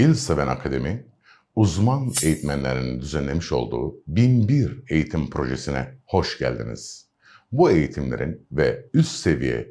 İl Seven Akademi, uzman eğitmenlerinin düzenlemiş olduğu 1001 eğitim projesine hoş geldiniz. Bu eğitimlerin ve üst seviye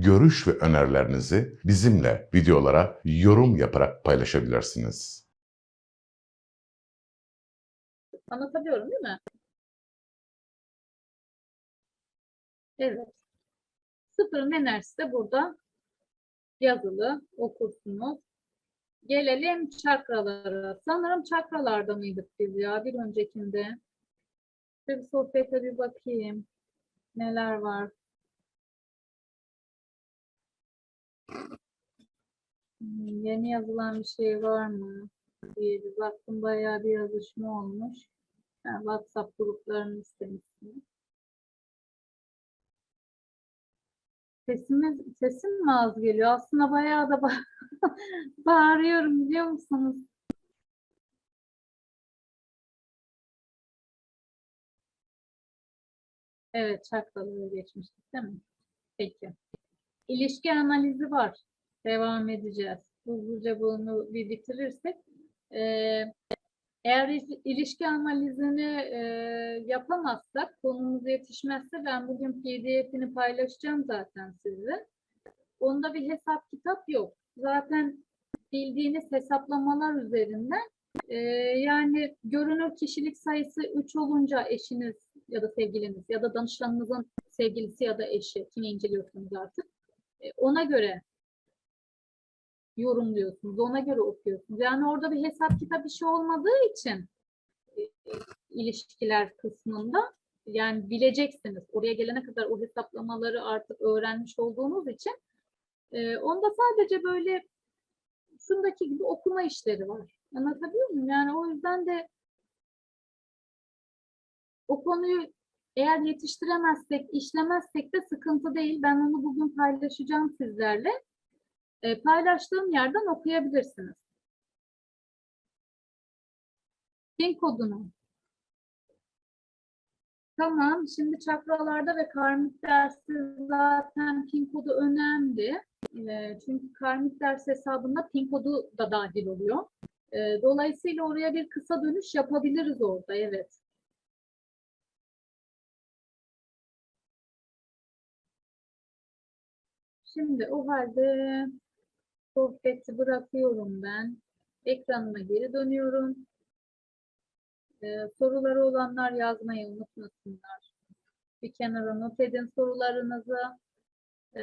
görüş ve önerilerinizi bizimle videolara yorum yaparak paylaşabilirsiniz. Anlatabiliyorum değil mi? Evet. Sıfırın enerjisi de burada yazılı okursunuz. Gelelim çakralara. Sanırım çakralarda mıydık biz ya bir öncekinde? Şöyle bir sohbete bir bakayım. Neler var? Yeni yazılan bir şey var mı? diye bir baktım bayağı bir yazışma olmuş. Yani WhatsApp gruplarını istemişsiniz. Sesimiz, sesim mi az geliyor? Aslında bayağı da ba- bağırıyorum biliyor musunuz? Evet, çakralara geçmiştik değil mi? Peki. İlişki analizi var. Devam edeceğiz. Hızlıca bunu bir bitirirsek. eee, eğer il- ilişki analizini eee, yapamazsak, konumuz yetişmezse ben bugün PDF'ini paylaşacağım zaten size. Onda bir hesap kitap yok. Zaten bildiğiniz hesaplamalar üzerinden eee, yani görünür kişilik sayısı 3 olunca eşiniz ya da sevgiliniz ya da danışanınızın sevgilisi ya da eşi, kimi inceliyorsunuz artık. E, ona göre yorumluyorsunuz, ona göre okuyorsunuz. Yani orada bir hesap kitap işi olmadığı için e, ilişkiler kısmında yani bileceksiniz. Oraya gelene kadar o hesaplamaları artık öğrenmiş olduğunuz için e, onda sadece böyle şundaki gibi okuma işleri var. Anlatabiliyor muyum? Yani o yüzden de o konuyu eğer yetiştiremezsek, işlemezsek de sıkıntı değil. Ben onu bugün paylaşacağım sizlerle. E, paylaştığım yerden okuyabilirsiniz. Pin kodunu. Tamam, şimdi çakralarda ve karmik derste zaten pin kodu önemli. E, çünkü karmik ders hesabında pin kodu da dahil oluyor. E, dolayısıyla oraya bir kısa dönüş yapabiliriz orada, evet. Şimdi o halde sohbeti bırakıyorum ben. Ekranıma geri dönüyorum. Ee, soruları olanlar yazmayı unutmasınlar. Bir kenara not edin sorularınızı. Ee,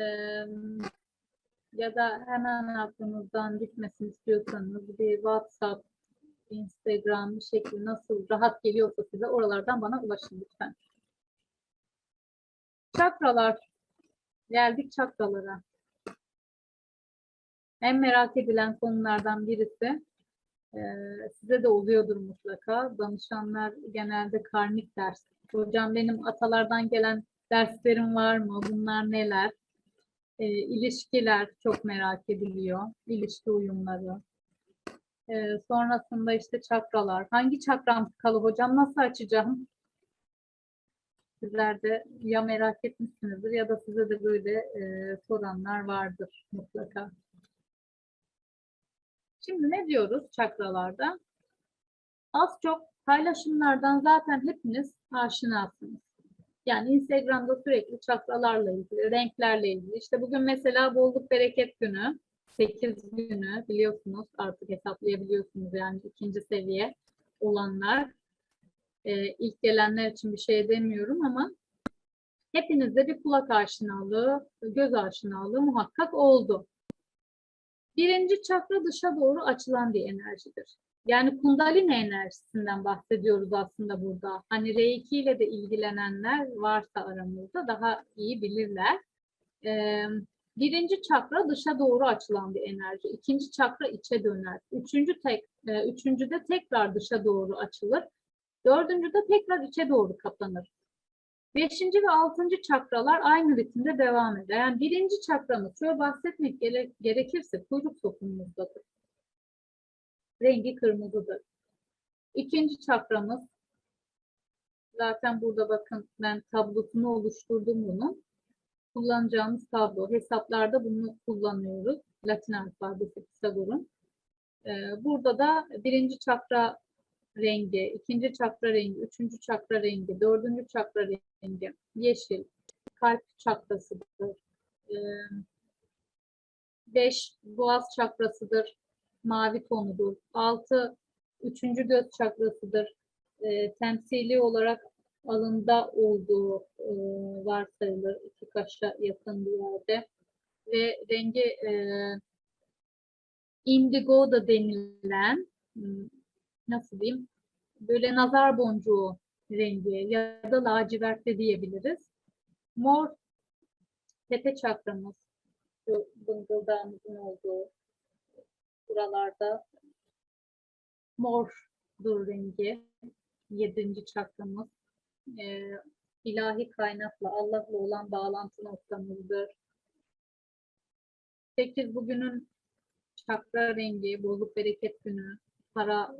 ya da hemen aklınızdan gitmesin istiyorsanız bir WhatsApp, Instagram bir şekilde nasıl rahat geliyorsa size oralardan bana ulaşın lütfen. Çakralar. Geldik çakralara. En merak edilen konulardan birisi eee, size de oluyordur mutlaka. Danışanlar genelde karmik ders. Hocam benim atalardan gelen derslerim var mı? Bunlar neler? Eee ilişkiler çok merak ediliyor. İlişki uyumları. Eee, sonrasında işte çakralar. Hangi çakram tıkalı hocam? Nasıl açacağım? Sizler de ya merak etmişsinizdir ya da size de böyle eee, soranlar vardır mutlaka. Şimdi ne diyoruz çakralarda? Az çok paylaşımlardan zaten hepiniz aşinasınız. Yani Instagram'da sürekli çakralarla ilgili, renklerle ilgili. İşte bugün mesela bolluk bereket günü, 8 günü biliyorsunuz artık hesaplayabiliyorsunuz yani ikinci seviye olanlar. Ee, ilk gelenler için bir şey demiyorum ama hepinizde bir kulak aşinalığı, göz aşinalığı muhakkak oldu. Birinci çakra dışa doğru açılan bir enerjidir. Yani kundalini enerjisinden bahsediyoruz aslında burada. Hani Reiki ile de ilgilenenler varsa aramızda daha iyi bilirler. Ee, birinci çakra dışa doğru açılan bir enerji. İkinci çakra içe döner. Üçüncü tek, e, üçüncüde tekrar dışa doğru açılır. Dördüncü de tekrar içe doğru kapanır. Beşinci ve altıncı çakralar aynı ritimde devam eder. Yani birinci çakramız, şöyle bahsetmek gere- gerekirse kuyruk sokumumuzdadır. Rengi kırmızıdır. İkinci çakramız, zaten burada bakın ben tablosunu oluşturdum bunun. Kullanacağımız tablo. Hesaplarda bunu kullanıyoruz. Latin alfabesi Pisagor'un. Ee, burada da birinci çakra rengi, ikinci çakra rengi, üçüncü çakra rengi, dördüncü çakra rengi, yeşil, kalp çakrasıdır. Beş, boğaz çakrasıdır, mavi tonudur. Altı, üçüncü göz çakrasıdır. Temsili olarak alında olduğu e, varsayılır iki kaşa yakın bir yerde. Ve rengi indigo da denilen nasıl diyeyim böyle nazar boncuğu rengi ya da lacivert de diyebiliriz. Mor tepe çakramız şu bıngıldağımızın olduğu buralarda mordur rengi. Yedinci çakramız. Ee, ilahi kaynakla Allah'la olan bağlantı noktamızdır. Sekiz bugünün çakra rengi, bolluk bereket günü, para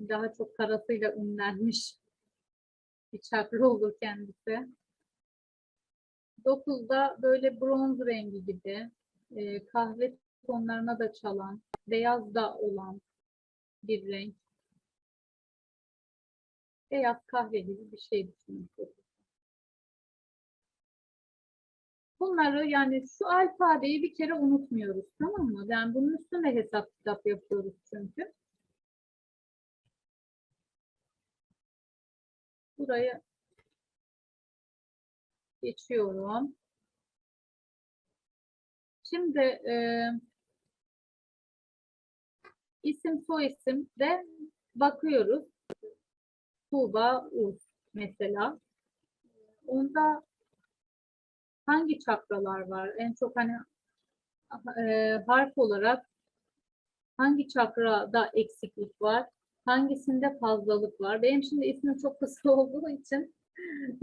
daha çok parasıyla ünlenmiş bir çakra olur kendisi. Dokuzda böyle bronz rengi gibi e, kahve tonlarına da çalan, beyaz da olan bir renk. Beyaz kahve gibi bir şey düşünün. Bunları yani şu alfabeyi bir kere unutmuyoruz tamam mı? Yani bunun üstüne hesap kitap yapıyoruz çünkü. Buraya geçiyorum. Şimdi e, isim soyisim de bakıyoruz. Tuğba Uz mesela. Onda hangi çakralar var? En çok hani e, harf olarak hangi çakrada eksiklik var? Hangisinde fazlalık var? Benim şimdi ismim çok kısa olduğu için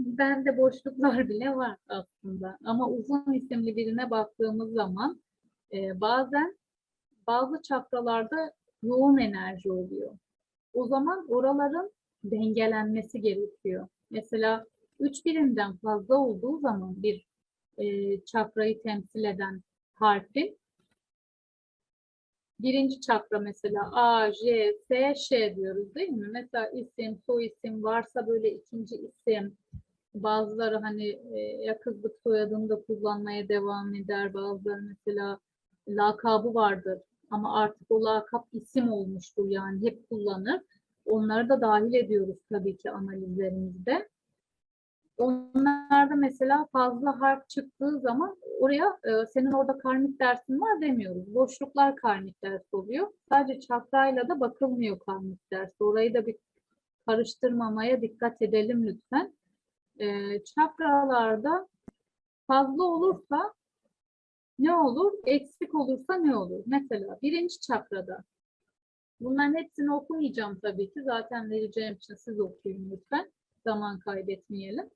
bende boşluklar bile var aslında. Ama uzun isimli birine baktığımız zaman e, bazen bazı çakralarda yoğun enerji oluyor. O zaman oraların dengelenmesi gerekiyor. Mesela üç birinden fazla olduğu zaman bir e, çakrayı temsil eden harfi birinci çakra mesela A, J, S, Ş diyoruz değil mi? Mesela isim, soyisim varsa böyle ikinci isim. Bazıları hani e, ya kızlık soyadını da kullanmaya devam eder. Bazıları mesela lakabı vardır. Ama artık o lakap isim olmuştur yani hep kullanır. Onları da dahil ediyoruz tabii ki analizlerimizde. Onlarda mesela fazla harf çıktığı zaman oraya e, senin orada karmik dersin var demiyoruz. Boşluklar karmik ders oluyor. Sadece çakrayla da bakılmıyor karmik ders. Orayı da bir karıştırmamaya dikkat edelim lütfen. E, çakralarda fazla olursa ne olur? Eksik olursa ne olur? Mesela birinci çakrada Bunların hepsini okumayacağım tabii ki. Zaten vereceğim için siz okuyun lütfen. Zaman kaybetmeyelim.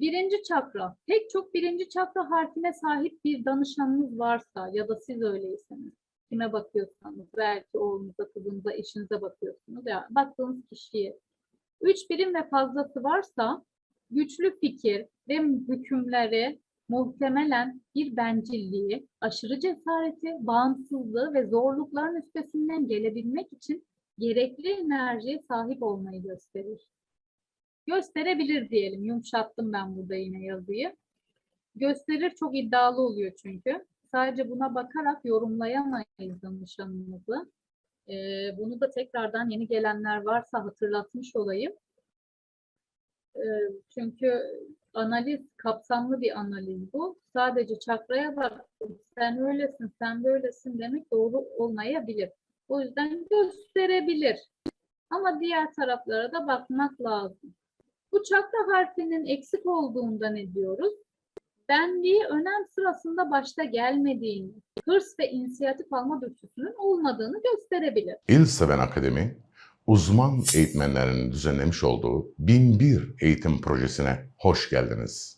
Birinci çakra. Pek çok birinci çakra harfine sahip bir danışanınız varsa ya da siz öyleyseniz, kime bakıyorsanız, belki oğlunuza, kızınıza, eşinize bakıyorsunuz ya baktığınız kişiye. Üç birim ve fazlası varsa güçlü fikir ve hükümlere muhtemelen bir bencilliği, aşırı cesareti, bağımsızlığı ve zorlukların üstesinden gelebilmek için gerekli enerjiye sahip olmayı gösterir. Gösterebilir diyelim. Yumuşattım ben burada yine yazıyı. Gösterir çok iddialı oluyor çünkü. Sadece buna bakarak yorumlayamayız danışanımızı. Ee, bunu da tekrardan yeni gelenler varsa hatırlatmış olayım. Ee, çünkü analiz, kapsamlı bir analiz bu. Sadece çakraya bak, sen öylesin, sen böylesin demek doğru olmayabilir. O yüzden gösterebilir. Ama diğer taraflara da bakmak lazım. Bu çakra harfinin eksik olduğunda ne diyoruz? Benliği önem sırasında başta gelmediğini, hırs ve inisiyatif alma dürtüsünün olmadığını gösterebilir. İl Seven Akademi, uzman eğitmenlerin düzenlemiş olduğu 1001 eğitim projesine hoş geldiniz.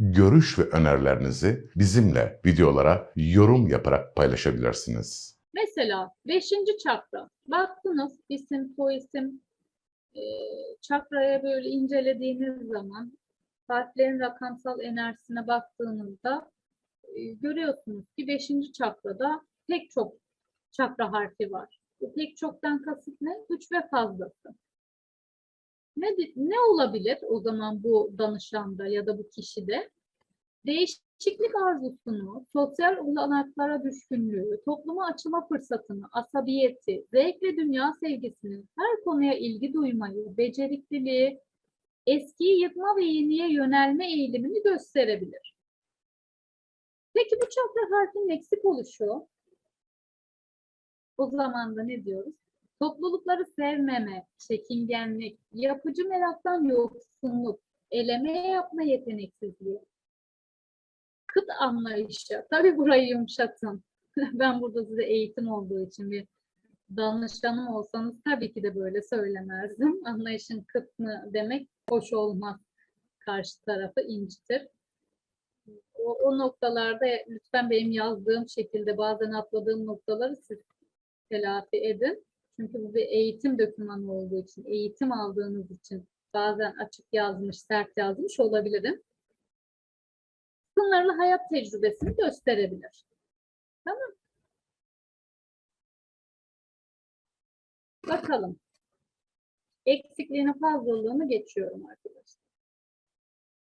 görüş ve önerilerinizi bizimle videolara yorum yaparak paylaşabilirsiniz. Mesela beşinci çakra. Baktınız isim, soyisim e, çakraya böyle incelediğiniz zaman harflerin rakamsal enerjisine baktığınızda e, görüyorsunuz ki beşinci çakrada pek çok çakra harfi var. Pek çoktan kasıt ne? Üç ve fazlası. Ne, ne olabilir o zaman bu danışanda ya da bu kişide? Değişiklik arzusunu, sosyal olanaklara düşkünlüğü, topluma açılma fırsatını, asabiyeti, zevk ve dünya sevgisini, her konuya ilgi duymayı, becerikliliği, eskiyi yıkma ve yeniye yönelme eğilimini gösterebilir. Peki bu çakra harfinin eksik oluşu, o zaman da ne diyoruz? Toplulukları sevmeme, çekingenlik, yapıcı meraktan yoksunluk, eleme yapma yeteneksizliği, kıt anlayışı. Tabii burayı yumuşatın. ben burada size eğitim olduğu için bir danışanım olsanız tabii ki de böyle söylemezdim. Anlayışın kıt mı demek hoş olmaz. Karşı tarafı incitir. O, o noktalarda lütfen benim yazdığım şekilde bazen atladığım noktaları siz telafi edin. Çünkü bu bir eğitim dokümanı olduğu için, eğitim aldığınız için bazen açık yazmış, sert yazmış olabilirim sınırlı hayat tecrübesini gösterebilir. Tamam. Bakalım. Eksikliğini fazlalığını geçiyorum arkadaşlar.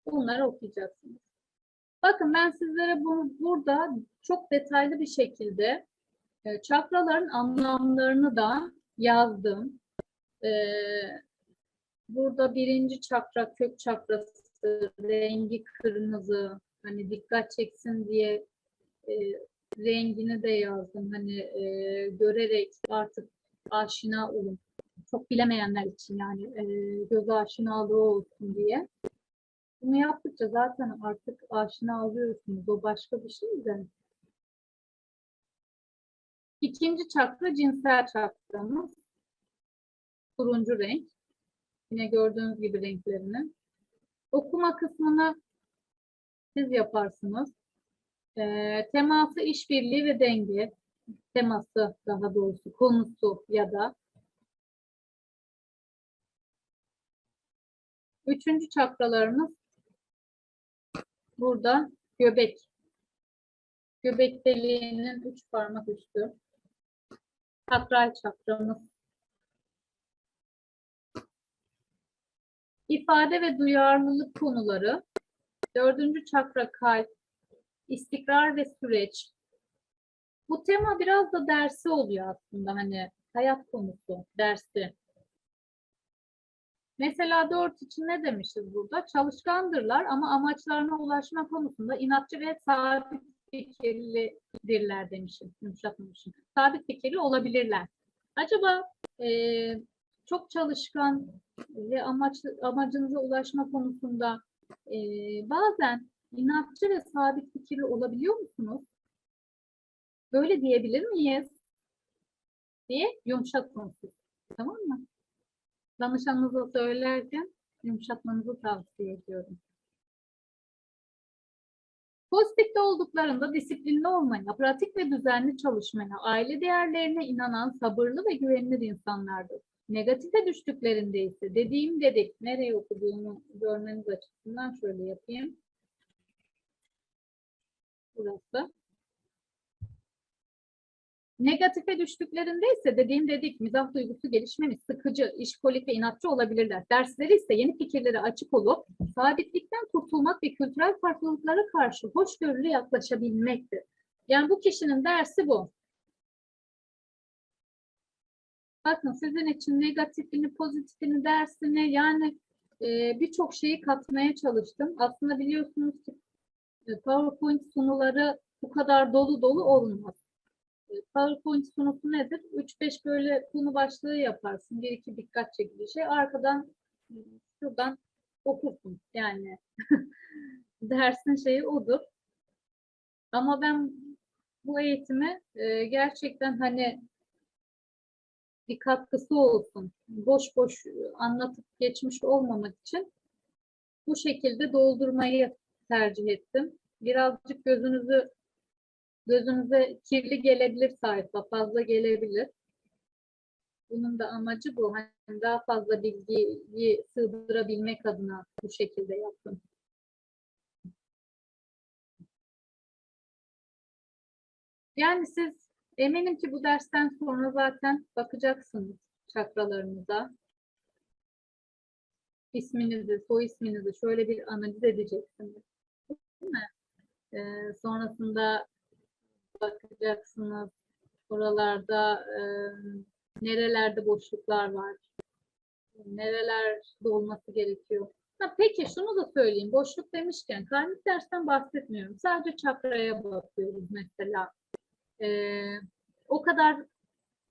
Bunları okuyacaksınız. Bakın ben sizlere bunu burada çok detaylı bir şekilde e, çakraların anlamlarını da yazdım. E, burada birinci çakra kök çakrası, rengi kırmızı, hani dikkat çeksin diye e, rengini de yazdım. Hani e, görerek artık aşina olun. Çok bilemeyenler için yani e, göz aşinalığı olsun diye. Bunu yaptıkça zaten artık aşina alıyorsunuz. O başka bir şey de. İkinci çakra cinsel çakramız. Turuncu renk. Yine gördüğünüz gibi renklerini. Okuma kısmını siz yaparsınız. Ee, teması işbirliği ve denge teması daha doğrusu konusu ya da üçüncü çakralarımız burada göbek. Göbek deliğinin üç parmak üstü. Sakral çakramız. İfade ve duyarlılık konuları Dördüncü çakra kalp, istikrar ve süreç. Bu tema biraz da dersi oluyor aslında hani hayat konusu, dersi. Mesela dört için ne demişiz burada? Çalışkandırlar ama amaçlarına ulaşma konusunda inatçı ve sabit fikirlidirler demişim, yumuşatmamışım. Sabit fikirli olabilirler. Acaba eee, çok çalışkan ve amaç, amacınıza ulaşma konusunda ee, bazen inatçı ve sabit fikirli olabiliyor musunuz? Böyle diyebilir miyiz? diye yumuşatın siz. Tamam mı? Danışanınıza söylerken yumuşatmanızı tavsiye ediyorum. Pozitifte olduklarında disiplinli olmaya, pratik ve düzenli çalışmaya, aile değerlerine inanan sabırlı ve güvenilir insanlardır. Negatife düştüklerinde ise dediğim dedik, nereye okuduğumu görmeniz açısından şöyle yapayım. Burası. Negatife düştüklerinde ise dediğim dedik, mizah duygusu gelişmemiş, sıkıcı, işkolik ve inatçı olabilirler. Dersleri ise yeni fikirlere açık olup, sabitlikten kurtulmak ve kültürel farklılıklara karşı hoşgörülü yaklaşabilmektir. Yani bu kişinin dersi bu. Bakın sizin için negatifini, pozitifini, dersini yani e, birçok şeyi katmaya çalıştım. Aslında biliyorsunuz ki e, PowerPoint sunuları bu kadar dolu dolu olmaz. E, PowerPoint sunusu nedir? 3-5 böyle konu başlığı yaparsın. Bir iki dikkat çekici şey. Arkadan e, şuradan okursun. Yani dersin şeyi odur. Ama ben bu eğitimi e, gerçekten hani bir katkısı olsun. Boş boş anlatıp geçmiş olmamak için bu şekilde doldurmayı tercih ettim. Birazcık gözünüzü gözünüze kirli gelebilir sayfa, fazla gelebilir. Bunun da amacı bu. Hani daha fazla bilgiyi sığdırabilmek adına bu şekilde yaptım. Yani siz eminim ki bu dersten sonra zaten bakacaksınız çakralarınıza. İsminizi, soy isminizi şöyle bir analiz edeceksiniz. Değil mi? Ee, sonrasında bakacaksınız oralarda e, nerelerde boşluklar var, nereler dolması gerekiyor. Ha, peki şunu da söyleyeyim. Boşluk demişken karmik dersten bahsetmiyorum. Sadece çakraya bakıyoruz mesela. Ee, o kadar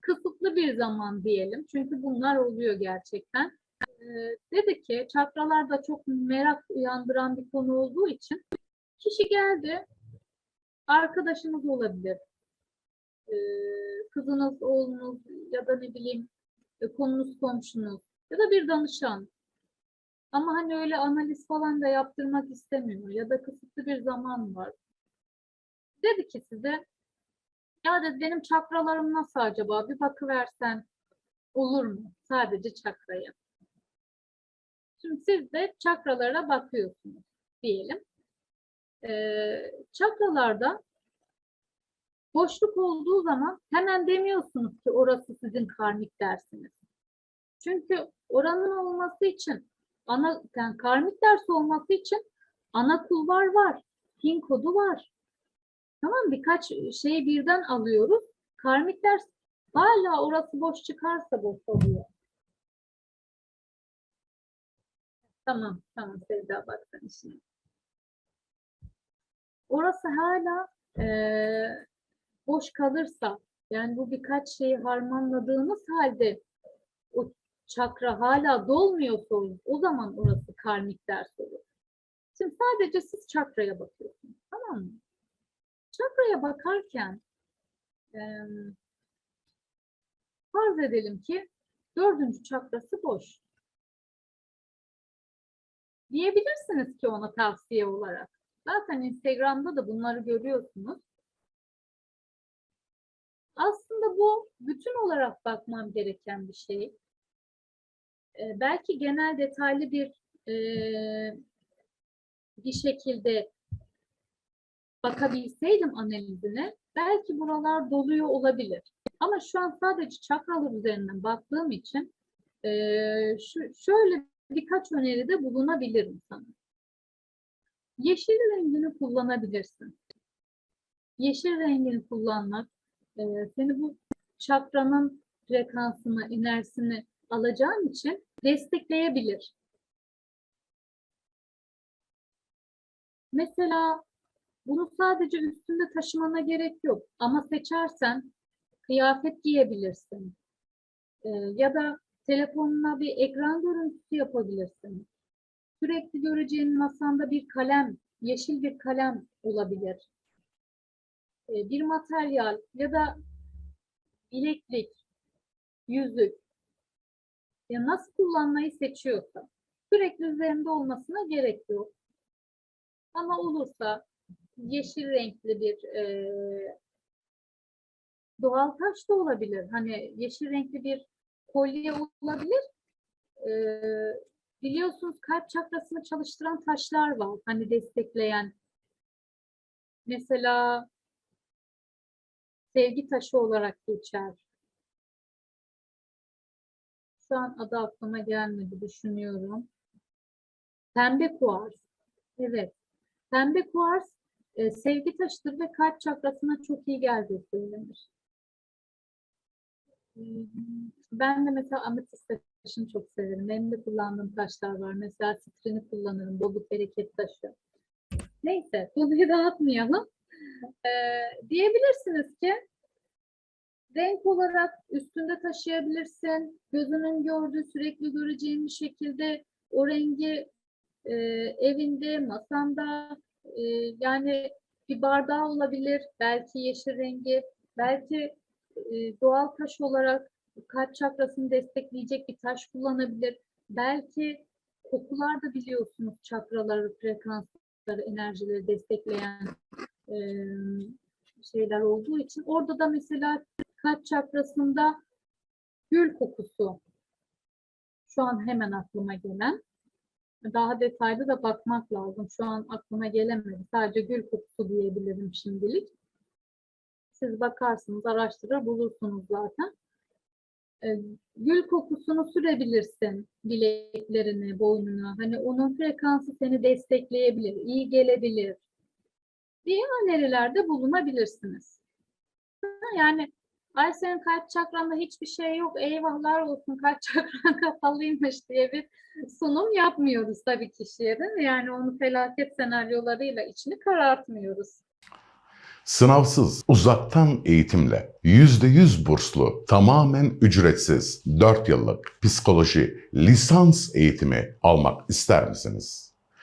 kısıtlı bir zaman diyelim. Çünkü bunlar oluyor gerçekten. Dedi ki çakralarda çok merak uyandıran bir konu olduğu için kişi geldi arkadaşınız olabilir. Ee, kızınız, oğlunuz ya da ne bileyim e, konunuz komşunuz ya da bir danışan. Ama hani öyle analiz falan da yaptırmak istemiyor ya da kısıtlı bir zaman var. Dedi ki size ya dedi benim çakralarım nasıl acaba? Bir bakıversen olur mu? Sadece çakraya. Şimdi siz de çakralara bakıyorsunuz diyelim. Ee, çakralarda boşluk olduğu zaman hemen demiyorsunuz ki orası sizin karmik dersiniz. Çünkü oranın olması için ana yani karmik ders olması için ana kulvar var, pin kodu var. Tamam birkaç şeyi birden alıyoruz. Karmik ders hala orası boş çıkarsa boş oluyor. Tamam, tamam Sevda bak sen işine. Orası hala eee, boş kalırsa, yani bu birkaç şeyi harmanladığımız halde o çakra hala dolmuyorsa o- zaman orası karmik ders olur. Şimdi sadece siz çakraya bakıyorsunuz, tamam mı? Çakraya bakarken em, farz edelim ki dördüncü çakrası boş. Diyebilirsiniz ki ona tavsiye olarak. Zaten Instagram'da da bunları görüyorsunuz. Aslında bu bütün olarak bakmam gereken bir şey. Ee, belki genel detaylı bir eee, bir şekilde bakabilseydim analizine belki buralar doluyor olabilir. Ama şu an sadece çakralar üzerinden baktığım için eee, şu, şöyle birkaç öneride bulunabilirim sana. Yeşil rengini kullanabilirsin. Yeşil rengini kullanmak eee, seni bu çakranın frekansını, enerjisini alacağın için destekleyebilir. Mesela bunu sadece üstünde taşımana gerek yok. Ama seçersen kıyafet giyebilirsin. Ee, ya da telefonuna bir ekran görüntüsü yapabilirsin. Sürekli göreceğin masanda bir kalem, yeşil bir kalem olabilir. Ee, bir materyal ya da bileklik, yüzük. Ya nasıl kullanmayı seçiyorsa. Sürekli üzerinde olmasına gerek yok. Ama olursa yeşil renkli bir eee, doğal taş da olabilir. Hani yeşil renkli bir kolye olabilir. Eee, biliyorsunuz kalp çakrasını çalıştıran taşlar var. Hani destekleyen. Mesela sevgi taşı olarak geçer. Şu an adı aklıma gelmedi. Düşünüyorum. Pembe kuars. Evet. Pembe kuars e, sevgi taşıdır ve kalp çakrasına çok iyi geldiği söylenir. Hmm, Ben de mesela ametist taşını çok severim. Benim de kullandığım taşlar var. Mesela sitrini kullanırım. Bolluk bereket taşı. Neyse, konuyu dağıtmayalım. Ee, diyebilirsiniz ki renk olarak üstünde taşıyabilirsin. Gözünün gördüğü, sürekli göreceğin bir şekilde o rengi e, evinde, masanda e, yani bir bardağı olabilir. Belki yeşil rengi, belki e, doğal taş olarak kalp çakrasını destekleyecek bir taş kullanabilir. Belki kokular da biliyorsunuz çakraları, frekansları, enerjileri destekleyen e, şeyler olduğu için orada da mesela kalp çakrasında gül kokusu şu an hemen aklıma gelen. Daha detaylı da bakmak lazım. Şu an aklıma gelemedi. Sadece gül kokusu diyebilirim şimdilik. Siz bakarsınız, araştırır bulursunuz zaten. Ee, gül kokusunu sürebilirsin bileklerine, boynuna. Hani onun frekansı seni destekleyebilir, iyi gelebilir diye önerilerde bulunabilirsiniz. Yani ay senin kalp çakranda hiçbir şey yok, eyvahlar olsun kalp çakran kapalıymış diye bir sunum yapmıyoruz tabii kişiye değil mi? Yani onu felaket senaryolarıyla içini karartmıyoruz. Sınavsız, uzaktan eğitimle %100 burslu, tamamen ücretsiz 4 yıllık psikoloji lisans eğitimi almak ister misiniz?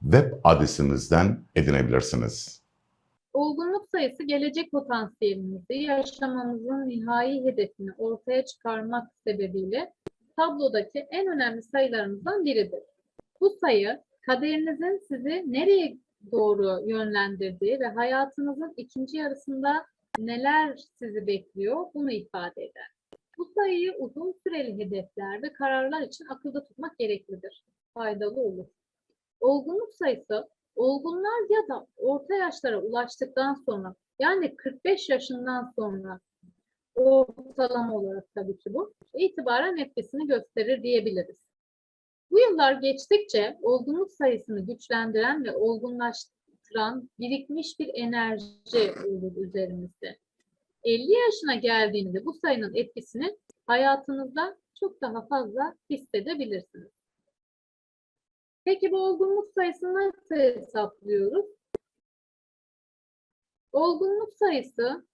web adresimizden edinebilirsiniz. Olgunluk sayısı gelecek potansiyelimizi, yaşamamızın nihai hedefini ortaya çıkarmak sebebiyle tablodaki en önemli sayılarımızdan biridir. Bu sayı kaderinizin sizi nereye doğru yönlendirdiği ve hayatınızın ikinci yarısında neler sizi bekliyor bunu ifade eder. Bu sayıyı uzun süreli hedefler ve kararlar için akılda tutmak gereklidir. Faydalı olur. Olgunluk sayısı olgunlar ya da orta yaşlara ulaştıktan sonra yani 45 yaşından sonra ortalama olarak tabii ki bu itibaren etkisini gösterir diyebiliriz. Bu yıllar geçtikçe olgunluk sayısını güçlendiren ve olgunlaştıran birikmiş bir enerji olur üzerimizde. 50 yaşına geldiğinde bu sayının etkisini hayatınızda çok daha fazla hissedebilirsiniz. Peki bu olgunluk sayısını nasıl hesaplıyoruz? Olgunluk sayısı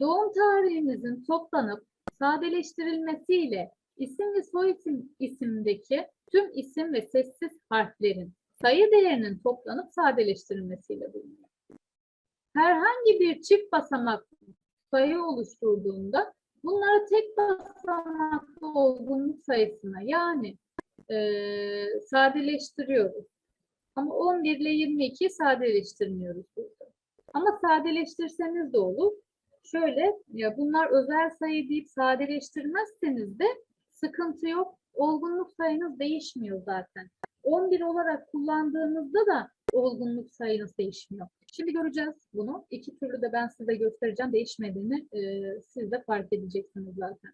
doğum tarihinizin toplanıp sadeleştirilmesiyle isim ve soyisim isimdeki tüm isim ve sessiz harflerin sayı değerinin toplanıp sadeleştirilmesiyle bulunuyor. Herhangi bir çift basamak sayı oluşturduğunda bunları tek basamaklı olgunluk sayısına yani e, sadeleştiriyoruz. Ama 11 ile 22'yi sadeleştirmiyoruz burada. Ama sadeleştirseniz de olur. Şöyle ya bunlar özel sayı deyip sadeleştirmezseniz de sıkıntı yok. Olgunluk sayınız değişmiyor zaten. 11 olarak kullandığınızda da olgunluk sayınız değişmiyor. Şimdi göreceğiz bunu. İki türlü de ben size göstereceğim. Değişmediğini e, siz de fark edeceksiniz zaten.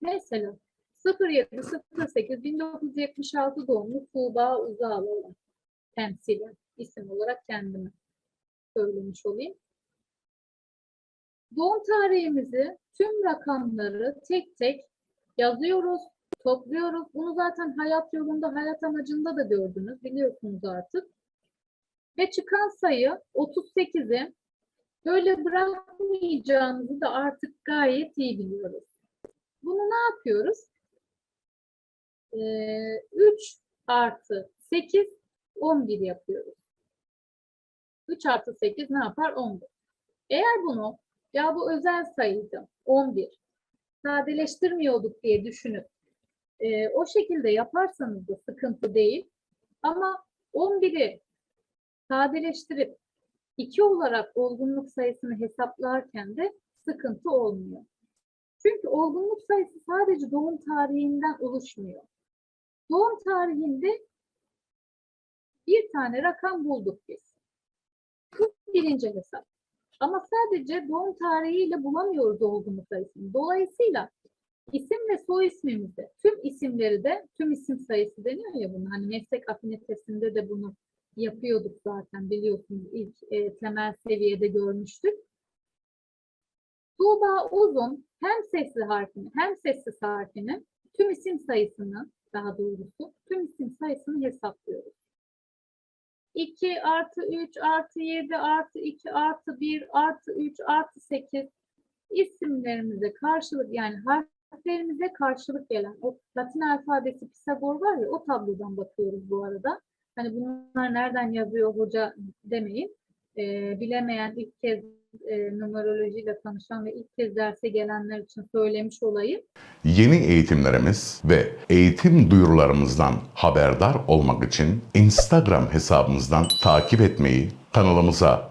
Mesela 07-08 1976 doğumlu Tuğba Uzağlıoğlu temsilen isim olarak kendimi söylemiş olayım. Doğum tarihimizi tüm rakamları tek tek yazıyoruz, topluyoruz. Bunu zaten hayat yolunda, hayat amacında da gördünüz, biliyorsunuz artık. Ve çıkan sayı 38'i böyle bırakmayacağımızı da artık gayet iyi biliyoruz. Bunu ne yapıyoruz? Ee, 3 artı 8, 11 yapıyoruz. 3 artı 8 ne yapar? 11. Eğer bunu ya bu özel sayıydı 11 sadeleştirmiyorduk diye düşünüp e, o şekilde yaparsanız da sıkıntı değil. Ama 11'i sadeleştirip 2 olarak olgunluk sayısını hesaplarken de sıkıntı olmuyor. Çünkü olgunluk sayısı sadece doğum tarihinden oluşmuyor. Doğum tarihinde bir tane rakam bulduk biz. Bu birinci hesap. Ama sadece doğum tarihiyle bulamıyoruz olgunluk sayısını. Dolayısıyla isim ve soy ismimizde tüm isimleri de tüm isim sayısı deniyor ya bunu. Hani meslek afinitesinde de bunu yapıyorduk zaten biliyorsunuz ilk e, temel seviyede görmüştük. Tuğba Uzun hem sesli harfini hem sessiz harfini tüm isim sayısını daha doğrusu tüm isim sayısını hesaplıyoruz. 2 artı 3 artı 7 artı 2 artı 1 artı 3 artı 8 isimlerimize karşılık yani harflerimize karşılık gelen o Latin alfabesi Pisagor var ya o tablodan bakıyoruz bu arada. Hani bunlar nereden yazıyor hoca demeyin. Ee, bilemeyen ilk kez e, numerolojiyle tanışan ve ilk kez derse gelenler için söylemiş olayım. Yeni eğitimlerimiz ve eğitim duyurularımızdan haberdar olmak için Instagram hesabımızdan takip etmeyi, kanalımıza